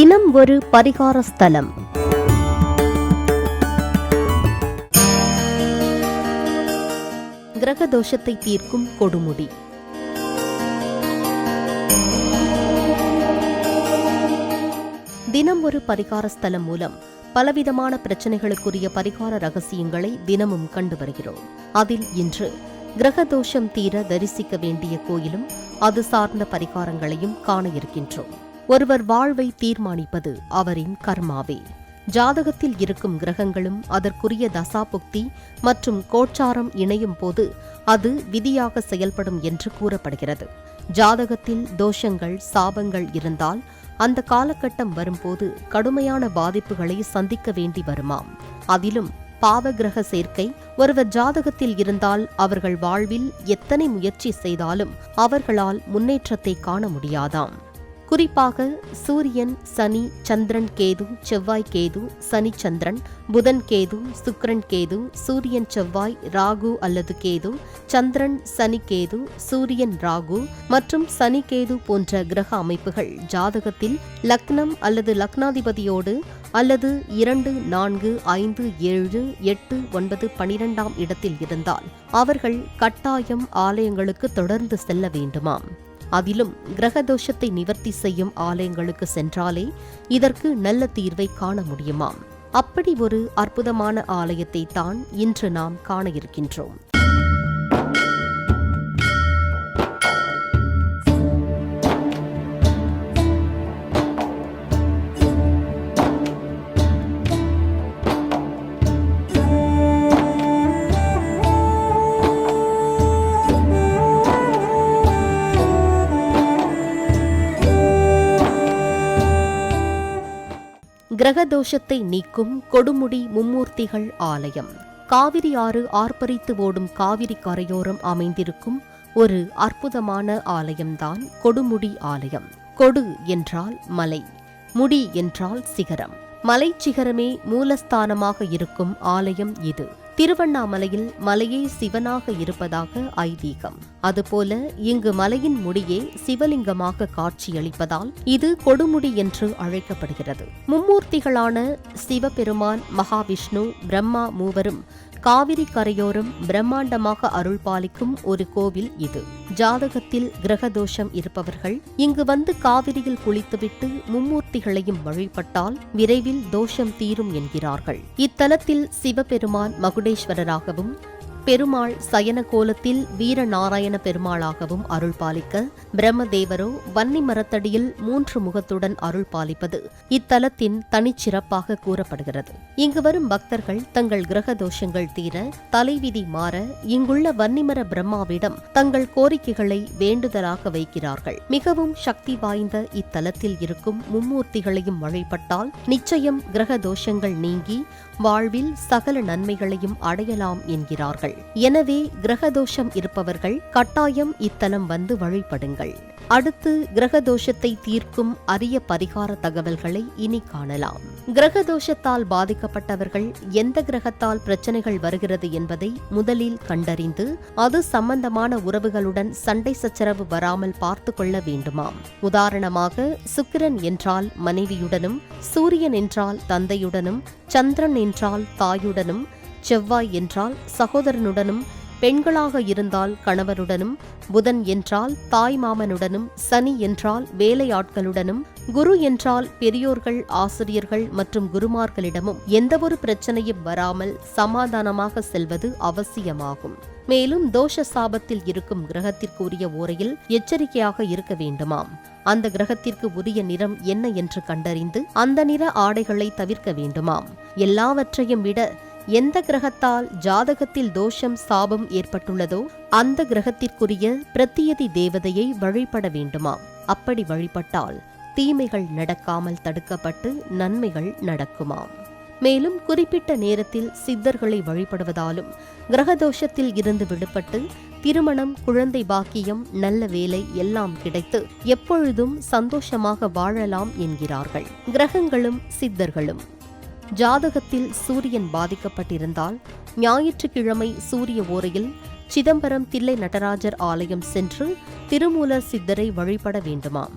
தினம் ஒரு பரிகார ஸ்தலம். கிரக தோஷத்தை தீர்க்கும் கொடுமுடி. தினம் ஒரு பரிகார ஸ்தலம் மூலம் பலவிதமான பிரச்சனைகளுக்குரிய பரிகார ரகசியங்களை தினமும் கண்டு வருகிறோம். அதில் இன்று கிரக தோஷம் தீர தரிசிக்க வேண்டிய கோயிலும் அது சார்ந்த பரிகாரங்களையும் காண இருக்கின்றோம். ஒருவர் வாழ்வை தீர்மானிப்பது அவரின் கர்மாவே. ஜாதகத்தில் இருக்கும் கிரகங்களும் அதற்குரிய தசாபுக்தி மற்றும் கோச்சாரம் இணையும் போது அது விதியாக செயல்படும் என்று கூறப்படுகிறது. ஜாதகத்தில் தோஷங்கள் சாபங்கள் இருந்தால் அந்த காலகட்டம் வரும்போது கடுமையான பாதிப்புகளை சந்திக்க வேண்டி வருமாம். அதிலும் பாவகிரக சேர்க்கை ஒருவர் ஜாதகத்தில் இருந்தால் அவர்கள் வாழ்வில் எத்தனை முயற்சி செய்தாலும் அவர்களால் முன்னேற்றத்தை காண முடியாதாம். குறிப்பாக சூரியன் சனி சந்திரன் கேது செவ்வாய் கேது சனி சந்திரன் புதன் கேது சுக்ரன் கேது சூரியன் செவ்வாய் ராகு அல்லது கேது சந்திரன் சனி கேது சூரியன் ராகு மற்றும் சனி கேது போன்ற கிரக அமைப்புகள் ஜாதகத்தில் லக்னம் அல்லது லக்னாதிபதியோடு அல்லது இரண்டு நான்கு ஐந்து ஏழு எட்டு ஒன்பது பனிரெண்டாம் இடத்தில் இருந்தால் அவர்கள் கட்டாயம் ஆலயங்களுக்கு தொடர்ந்து செல்ல வேண்டுமாம். அதிலும் கிரக தோஷத்தை நிவர்த்தி செய்யும் ஆலயங்களுக்கு சென்றாலே இதற்கு நல்ல தீர்வை காண முடியுமாம். அப்படி ஒரு அற்புதமான ஆலயத்தை தான் இன்று நாம் காண இருக்கின்றோம். கிரக தோஷத்தை நீக்கும் கொடுமுடி மும்மூர்த்திகள் ஆலயம். காவிரி ஆறு ஆர்ப்பரித்து ஓடும் காவிரி கரையோரம் அமைந்திருக்கும் ஒரு அற்புதமான ஆலயம்தான் கொடுமுடி ஆலயம். கொடு என்றால் மலை முடி என்றால் சிகரம். மலைச்சிகரமே மூலஸ்தானமாக இருக்கும் ஆலயம் இது. திருவண்ணாமலையில் மலையே சிவனாக இருப்பதாக ஐதீகம். அதுபோல இங்கு மலையின் முடியே சிவலிங்கமாக காட்சியளிப்பதால் இது கொடுமுடி என்று அழைக்கப்படுகிறது. மும்மூர்த்திகளான சிவபெருமான் மகாவிஷ்ணு பிரம்மா மூவரும் காவிரி கரையோரம் பிரம்மாண்டமாக அருள் பாலிக்கும் ஒரு கோவில் இது. ஜாதகத்தில் கிரகதோஷம் இருப்பவர்கள் இங்கு வந்து காவிரியில் குளித்துவிட்டு மும்மூர்த்திகளையும் வழிபட்டால் விரைவில் தோஷம் தீரும் என்கிறார்கள். இத்தலத்தில் சிவபெருமான் மகுடேஸ்வரராகவும் பெருமாள் சயன கோலத்தில் வீரநாராயண பெருமாளாகவும் அருள் பாலிக்க பிரம்மதேவரோ வன்னி மரத்தடியில் மூன்று முகத்துடன் அருள் பாலிப்பது இத்தலத்தின் தனிச்சிறப்பாக கூறப்படுகிறது. இங்கு வரும் பக்தர்கள் தங்கள் கிரக தோஷங்கள் தீர தலைவிதி மாற இங்குள்ள வன்னிமர பிரம்மாவிடம் தங்கள் கோரிக்கைகளை வேண்டுதலாக வைக்கிறார்கள். மிகவும் சக்தி வாய்ந்த இத்தலத்தில் இருக்கும் மும்மூர்த்திகளையும் வழிபட்டால் நிச்சயம் கிரக தோஷங்கள் நீங்கி வாழ்வில் சகல நன்மைகளையும் அடையலாம் என்கிறார்கள். எனவே கிரகதோஷம் இருப்பவர்கள் கட்டாயம் இத்தலம் வந்து வழிபடுங்கள். அடுத்து கிரகதோஷத்தை தீர்க்கும் அரிய பரிகார தகவல்களை இனி காணலாம். கிரகதோஷத்தால் பாதிக்கப்பட்டவர்கள் எந்த கிரகத்தால் பிரச்சனைகள் வருகிறது என்பதை முதலில் கண்டறிந்து அது சம்பந்தமான உறவுகளுடன் சண்டை சச்சரவு வராமல் பார்த்து கொள்ள வேண்டுமாம். உதாரணமாக சுக்கிரன் என்றால் மனைவியுடனும் சூரியன் என்றால் தந்தையுடனும் சந்திரன் என்றால் தாயுடனும் செவ்வாய் என்றால் சகோதரனுடனும் பெண்களாக இருந்தால் கணவருடனும் புதன் என்றால் தாய் மாமனுடனும் சனி என்றால் வேலையாட்களுடனும் குரு என்றால் பெரியோர்கள் ஆசிரியர்கள் மற்றும் குருமார்களிடமும் எந்தவொரு பிரச்சனையும் வராமல் சமாதானமாக செல்வது அவசியமாகும். மேலும் தோஷ சாபத்தில் இருக்கும் கிரகத்திற்கு உரிய ஓரையில் எச்சரிக்கையாக இருக்க வேண்டுமாம். அந்த கிரகத்திற்கு உரிய நிறம் என்ன என்று கண்டறிந்து அந்த நிற ஆடைகளை தவிர்க்க வேண்டுமாம். எல்லாவற்றையும் விட எந்த கிரகத்தால் ஜாதகத்தில் தோஷம் சாபம் ஏற்பட்டுள்ளதோ அந்த கிரகத்திற்குரிய பிரத்தியதி தேவதையை வழிபட வேண்டுமாம். அப்படி வழிபட்டால் தீமைகள் நடக்காமல் தடுக்கப்பட்டு நன்மைகள் நடக்குமாம். மேலும் குறிப்பிட்ட நேரத்தில் சித்தர்களை வழிபடுவதாலும் கிரகதோஷத்தில் இருந்து விடுபட்டு திருமணம் குழந்தை பாக்கியம் நல்ல வேலை எல்லாம் கிடைத்து எப்பொழுதும் சந்தோஷமாக வாழலாம் என்கிறார்கள். கிரகங்களும் சித்தர்களும். ஜாதகத்தில் சூரியன் பாதிக்கப்பட்டிருந்தால் ஞாயிற்றுக்கிழமை சூரிய ஓரையில் சிதம்பரம் தில்லை நடராஜர் ஆலயம் சென்று திருமூலர் சித்தரை வழிபட வேண்டுமாம்.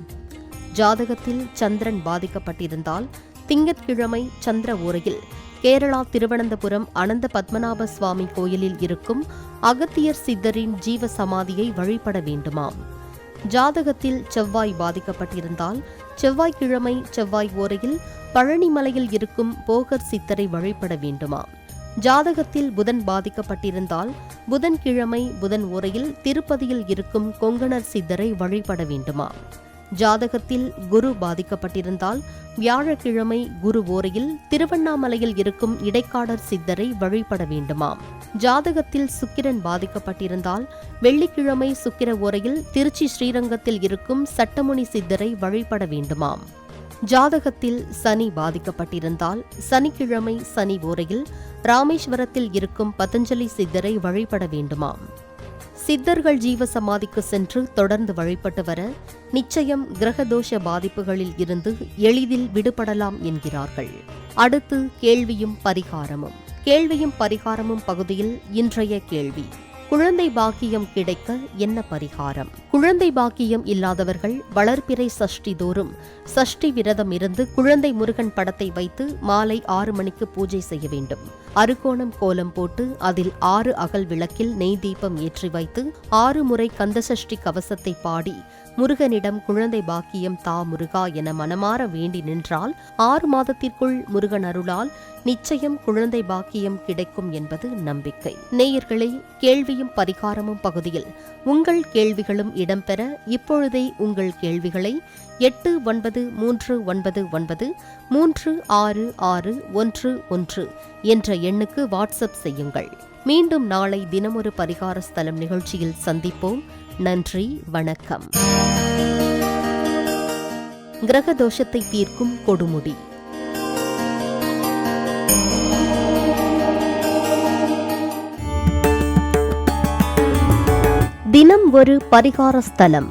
ஜாதகத்தில் சந்திரன் பாதிக்கப்பட்டிருந்தால் திங்கட்கிழமை சந்திர ஓரையில் கேரளா திருவனந்தபுரம் அனந்த பத்மநாப சுவாமி கோயிலில் இருக்கும் அகத்தியர் சித்தரின் ஜீவ சமாதியை வழிபட வேண்டுமாம். ஜாதகத்தில் செவ்வாய் பாதிக்கப்பட்டிருந்தால் செவ்வாய்க்கிழமை செவ்வாய் ஓரையில் பழனிமலையில் இருக்கும் போகர் சித்தரை வழிபட வேண்டுமாம் ஜாதகத்தில் புதன் பாதிக்கப்பட்டிருந்தால் புதன்கிழமை புதன் ஓரையில் திருப்பதியில் இருக்கும் கொங்கணர் சித்தரை வழிபட வேண்டுமா? ஜாதகத்தில் குரு பாதிக்கப்பட்டிருந்தால் வியாழக்கிழமை குரு ஓரையில் திருவண்ணாமலையில் இருக்கும் இடைக்காடர் சித்தரை வழிபட வேண்டுமாம் ஜாதகத்தில் சுக்கிரன் பாதிக்கப்பட்டிருந்தால் வெள்ளிக்கிழமை சுக்கிர ஓரையில் திருச்சி ஸ்ரீரங்கத்தில் இருக்கும் சட்டமுனி சித்தரை வழிபட வேண்டுமாம். ஜாதகத்தில் சனி பாதிக்கப்பட்டிருந்தால் சனிக்கிழமை சனி ஓரையில் ராமேஸ்வரத்தில் இருக்கும் பதஞ்சலி சித்தரை வழிபட வேண்டுமாம். சித்தர்கள் ஜீவ சமாதிக்கு சென்று தொடர்ந்து வழிபட்டு வர நிச்சயம் கிரகதோஷ பாதிப்புகளில் இருந்து எளிதில் விடுபடலாம் என்கிறார்கள். அடுத்து கேள்வியும் பரிகாரமும். கேள்வியும் பரிகாரமும் பகுதியில் இன்றைய கேள்வி. குழந்தை பாக்கியம் கிடைக்க என்ன பரிகாரம்? குழந்தை பாக்கியம் இல்லாதவர்கள் வளர்ப்பிறை சஷ்டி தோறும் சஷ்டி விரதம் இருந்து குழந்தை முருகன் படத்தை வைத்து மாலை ஆறு மணிக்கு பூஜை செய்ய வேண்டும். அருகோணம் கோலம் போட்டு அதில் ஆறு அகல் விளக்கில் நெய் தீபம் ஏற்றி வைத்து ஆறு முறை கந்தசஷ்டி கவசத்தை பாடி முருகனிடம் குழந்தை பாக்கியம் தா முருகா என மனமாற வேண்டி நின்றால் ஆறு மாதத்திற்குள் முருகன் அருளால் நிச்சயம் குழந்தை பாக்கியம் கிடைக்கும் என்பது நம்பிக்கை. நேயர்களை கேள்வியும் பரிகாரமும் பகுதியில் உங்கள் கேள்விகளும் இடம்பெற இப்பொழுதே உங்கள் கேள்விகளை எட்டு ஒன்பது மூன்று ஒன்பது ஒன்பது மூன்று ஆறு ஆறு ஒன்று ஒன்று என்ற எண்ணுக்கு வாட்ஸ்அப் செய்யுங்கள். மீண்டும் நாளை தினமொரு பரிகார ஸ்தலம் நிகழ்ச்சியில் சந்திப்போம். நன்றி வணக்கம். கிரக தோஷத்தை தீர்க்கும் கொடுமுடி. தினம் ஒரு பரிகார ஸ்தலம்